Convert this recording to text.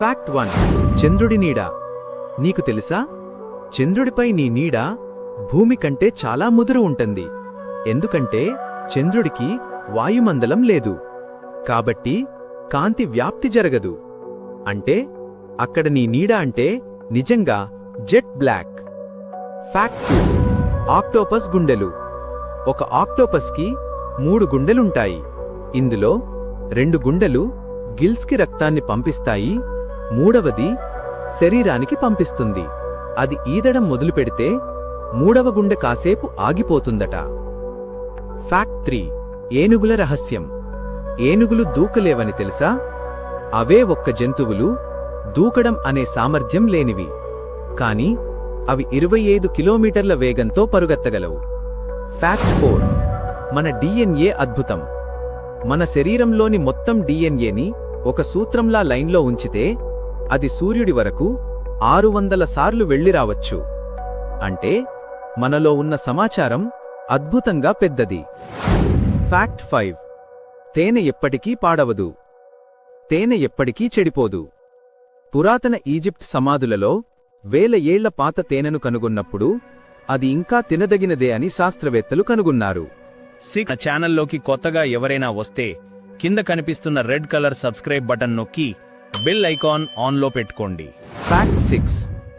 Fact one చంద్రుడి నీడ. నీకు తెలుసా? చంద్రుడిపై నీ నీడ భూమి కంటే చాలా ముదురు ఉంటుంది. ఎందుకంటే చంద్రుడికి వాయుమండలం లేదు. కాబట్టి కాంతి వ్యాప్తి జరగదు. అంటే అక్కడ నీ నీడ అంటే నిజంగా jet black. Fact two octopus గుండెలు. ఒక ఆక్టోపస్కి మూడు గుండెలుంటాయి. ఇందులో రెండు గుండెలు గిల్స్కి రక్తాన్ని పంపిస్తాయి. మూడవది శరీరానికి పంపిస్తుంది. అది ఈదడం మొదలుపెడితే మూడవ గుండె కాసేపు ఆగిపోతుందట. ఫ్యాక్ట్ త్రీ ఏనుగుల రహస్యం. ఏనుగులు దూకలేవని తెలుసా? అవే ఒక్క జంతువులు దూకడం అనే సామర్థ్యం లేనివి. కాని అవి ఇరవై ఐదు కిలోమీటర్ల వేగంతో పరుగెత్తగలవు. ఫ్యాక్ట్ ఫోర్ మన డిఎన్ఏ అద్భుతం. మన శరీరంలోని మొత్తం డిఎన్ఏని ఒక సూత్రంలా లైన్లో ఉంచితే అది సూర్యుడి వరకు ఆరు వందల సార్లు వెళ్ళి రావచ్చు. అంటే మనలో ఉన్న సమాచారం అద్భుతంగా పెద్దది. Fact five. తేనె ఎప్పటికీ పాడవదు. తేనె ఎప్పటికీ చెడిపోదు. పురాతన ఈజిప్ట్ సమాధులలో వేల ఏళ్ళ పాత తేనెను కనుగొన్నప్పుడు అది ఇంకా తినదగినదే అని శాస్త్రవేత్తలు కనుగొన్నారు. సిక్స్ ఛానల్లోకి కొత్తగా ఎవరైనా వస్తే కింద కనిపిస్తున్న రెడ్ కలర్ సబ్స్క్రైబ్ బటన్ నొక్కి బెల్ ఐకాన్ ఆన్లో పెట్టుకోండి. Fact six